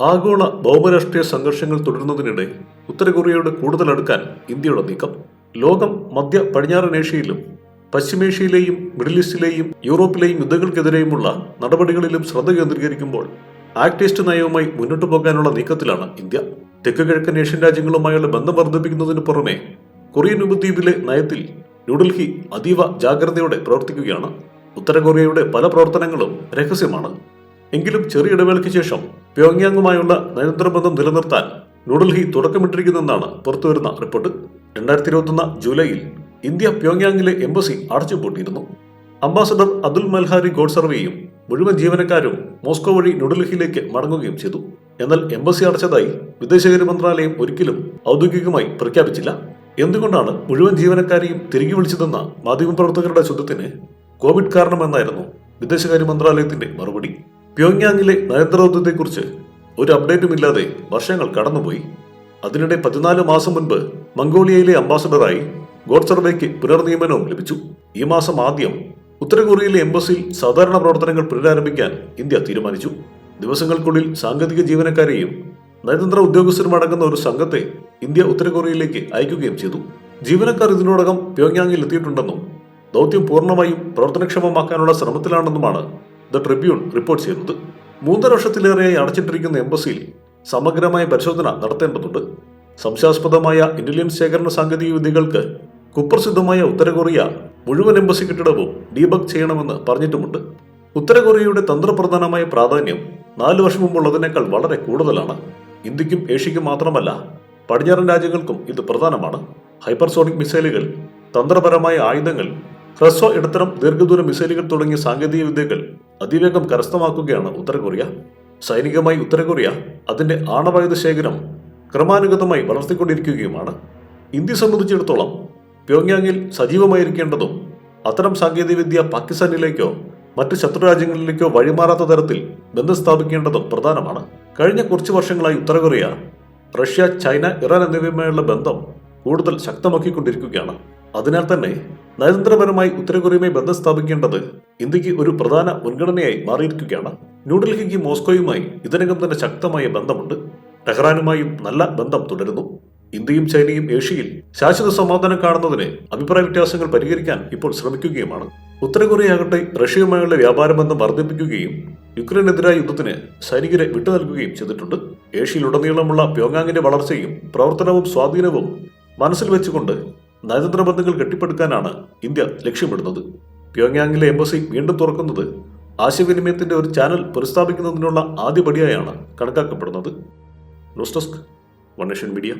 ആഗോള ഭൗമരാഷ്ട്രീയ സംഘർഷങ്ങൾ തുടരുന്നതിനിടെ ഉത്തര കൊറിയയോട് കൂടുതൽ അടുക്കാൻ ഇന്ത്യയുടെ നീക്കം. ലോകം മധ്യ പടിഞ്ഞാറൻ ഏഷ്യയിലും പശ്ചിമേഷ്യയിലെയും മിഡിൽ ഈസ്റ്റിലെയും യൂറോപ്പിലെയും യുദ്ധങ്ങൾക്കെതിരെയുമുള്ള നടപടികളിലും ശ്രദ്ധ കേന്ദ്രീകരിക്കുമ്പോൾ ആക്ടിസ്റ്റ് നയവുമായി മുന്നോട്ടു പോകാനുള്ള നീക്കത്തിലാണ് ഇന്ത്യ. തെക്ക് കിഴക്കൻ ഏഷ്യൻ രാജ്യങ്ങളുമായുള്ള ബന്ധം വർദ്ധിപ്പിക്കുന്നതിന് പുറമെ കൊറിയൻ ഉപദ്വീപിലെ നയത്തിൽ ന്യൂഡൽഹി അതീവ ജാഗ്രതയോടെ പ്രവർത്തിക്കുകയാണ്. ഉത്തര കൊറിയയുടെ പല പ്രവർത്തനങ്ങളും രഹസ്യമാണ്. എങ്കിലും ചെറിയ ഇടവേളയ്ക്ക് ശേഷം പ്യോങ്യാങ്ങുമായുള്ള നയതന്ത്ര ബന്ധം നിലനിർത്താൻ ന്യൂഡൽഹി തുടക്കമിട്ടിരിക്കുന്നെന്നാണ് പുറത്തുവരുന്ന റിപ്പോർട്ട്. രണ്ടായിരത്തി ഇരുപത്തൊന്ന് ജൂലൈയിൽ ഇന്ത്യ പ്യോങ്യാങ്ങിലെ എംബസി അടച്ചുപൂട്ടിയിരുന്നു. അംബാസഡർ അതുൽ മൽഹാരി ഗോഡ്സർവേയും മുഴുവൻ ജീവനക്കാരും മോസ്കോ വഴി ന്യൂഡൽഹിയിലേക്ക് മടങ്ങുകയും ചെയ്തു. എന്നാൽ എംബസി അടച്ചതായി വിദേശകാര്യ മന്ത്രാലയം ഒരിക്കലും ഔദ്യോഗികമായി പ്രഖ്യാപിച്ചില്ല. എന്തുകൊണ്ടാണ് മുഴുവൻ ജീവനക്കാരെയും തിരികെ വിളിച്ചതെന്ന മാധ്യമപ്രവർത്തകരുടെ ചോദ്യത്തിന് കോവിഡ് കാരണമെന്നായിരുന്നു വിദേശകാര്യ മന്ത്രാലയത്തിന്റെ മറുപടി. പ്യോങ്യാങ്ങിലെ നയതന്ത്രദൗത്യത്തെക്കുറിച്ച് ഒരു അപ്ഡേറ്റും ഇല്ലാതെ വർഷങ്ങൾ കടന്നുപോയി. അതിനിടെ പതിനാല് മാസം മുൻപ് മംഗോളിയയിലെ അംബാസഡറായി ഗോഡ്സർവേക്ക് പുനർനിയമനവും ലഭിച്ചു. ഈ മാസം ആദ്യം ഉത്തരകൊറിയയിലെ എംബസിയിൽ സാധാരണ പ്രവർത്തനങ്ങൾ പുനരാരംഭിക്കാൻ ഇന്ത്യ തീരുമാനിച്ചു. ദിവസങ്ങൾക്കുള്ളിൽ സാങ്കേതിക ജീവനക്കാരെയും നയതന്ത്ര ഉദ്യോഗസ്ഥരും അടങ്ങുന്ന ഒരു സംഘത്തെ ഇന്ത്യ ഉത്തരകൊറിയയിലേക്ക് അയക്കുകയും ചെയ്തു. ജീവനക്കാർ ഇതിനോടകം പ്യോങ്യാങ്ങിൽ എത്തിയിട്ടുണ്ടെന്നും ദൗത്യം പൂർണമായും പ്രവർത്തനക്ഷമമാക്കാനുള്ള ശ്രമത്തിലാണെന്നുമാണ് ദ ട്രിബ്യൂൺ റിപ്പോർട്ട് ചെയ്യുന്നത്. മൂന്നര വർഷത്തിലേറെയായി അടച്ചിട്ടിരിക്കുന്ന എംബസിയിൽ സമഗ്രമായ പരിശോധന നടത്തേണ്ടതുണ്ട്. സംശയാസ്പദമായ ഇന്റലിജൻസ് ശേഖരണ സാങ്കേതിക വിദ്യകൾക്ക് കുപ്രസിദ്ധമായ ഉത്തര കൊറിയ മുഴുവൻ എംബസി കെട്ടിടവും ഡീബക് ചെയ്യണമെന്ന് പറഞ്ഞിട്ടുമുണ്ട്. ഉത്തര കൊറിയയുടെ തന്ത്രപ്രധാനമായ പ്രാധാന്യം നാല് വർഷം മുമ്പുള്ളതിനേക്കാൾ വളരെ കൂടുതലാണ്. ഇന്ത്യക്കും ഏഷ്യയ്ക്കും മാത്രമല്ല പടിഞ്ഞാറൻ രാജ്യങ്ങൾക്കും ഇത് പ്രധാനമാണ്. ഹൈപ്പർസോണിക് മിസൈലുകൾ തന്ത്രപരമായ ആയുധങ്ങൾ ഹ്രസ്വ ഇടത്തരം ദീർഘദൂര മിസൈലുകൾ തുടങ്ങിയ സാങ്കേതിക വിദ്യകൾ അതിവേഗം കരസ്ഥമാക്കുകയാണ് ഉത്തരകൊറിയ സൈനികമായി ഉത്തരകൊറിയ അതിന്റെ ആണവായുധ ശേഖരം ക്രമാനുഗതമായി വളർത്തിക്കൊണ്ടിരിക്കുകയുമാണ്. ഇന്ത്യ സംബന്ധിച്ചിടത്തോളം പ്യോങ്യാങ്ങിൽ സജീവമായിരിക്കേണ്ടതും അത്തരം സാങ്കേതികവിദ്യ പാകിസ്ഥാനിലേക്കോ മറ്റ് ശത്രുരാജ്യങ്ങളിലേക്കോ വഴിമാറാത്ത തരത്തിൽ ബന്ധം സ്ഥാപിക്കേണ്ടതും പ്രധാനമാണ്. കഴിഞ്ഞ കുറച്ച് വർഷങ്ങളായി ഉത്തരകൊറിയ റഷ്യ ചൈന ഇറാൻ എന്നിവയുമായുള്ള ബന്ധം കൂടുതൽ ശക്തമാക്കിക്കൊണ്ടിരിക്കുകയാണ്. അതിനാൽ തന്നെ നയതന്ത്രപരമായി ഉത്തരകൊറിയയുമായി ബന്ധം സ്ഥാപിക്കേണ്ടത് ഇന്ത്യയ്ക്ക് ഒരു പ്രധാന മുൻഗണനയായി മാറിയിരിക്കുകയാണ്. ന്യൂഡൽഹിക്ക് മോസ്കോയുമായി ഇതിനകം തന്നെ ശക്തമായ ബന്ധമുണ്ട്. ടെഹ്റാനുമായും നല്ല ബന്ധം തുടരുന്നു. ഇന്ത്യയും ചൈനയും ഏഷ്യയിൽ ശാശ്വത സമാധാനം കാണുന്നതിന് അഭിപ്രായ വ്യത്യാസങ്ങൾ പരിഹരിക്കാൻ ഇപ്പോൾ ശ്രമിക്കുകയുമാണ്. ഉത്തര കൊറിയയാകട്ടെ റഷ്യയുമായുള്ള വ്യാപാര ബന്ധം വർദ്ധിപ്പിക്കുകയും യുക്രൈനെതിരായ യുദ്ധത്തിന് സൈനികരെ വിട്ടു നൽകുകയും ചെയ്തിട്ടുണ്ട്. ഏഷ്യയിലുടനീളമുള്ള പ്യോങ്ങാങ്ങിന്റെ വളർച്ചയും പ്രവർത്തനവും സ്വാധീനവും മനസ്സിൽ വെച്ചുകൊണ്ട് നയതന്ത്ര ബന്ധങ്ങൾ കെട്ടിപ്പടുക്കാനാണ് ഇന്ത്യ ലക്ഷ്യമിടുന്നത്. പ്യോങ്യാങ്ങിലെ എംബസി വീണ്ടും തുറക്കുന്നത് ആശയവിനിമയത്തിന്റെ ഒരു ചാനൽ പുനഃസ്ഥാപിക്കുന്നതിനുള്ള ആദ്യപടിയായാണ് കണക്കാക്കപ്പെടുന്നത്. News desk One Media.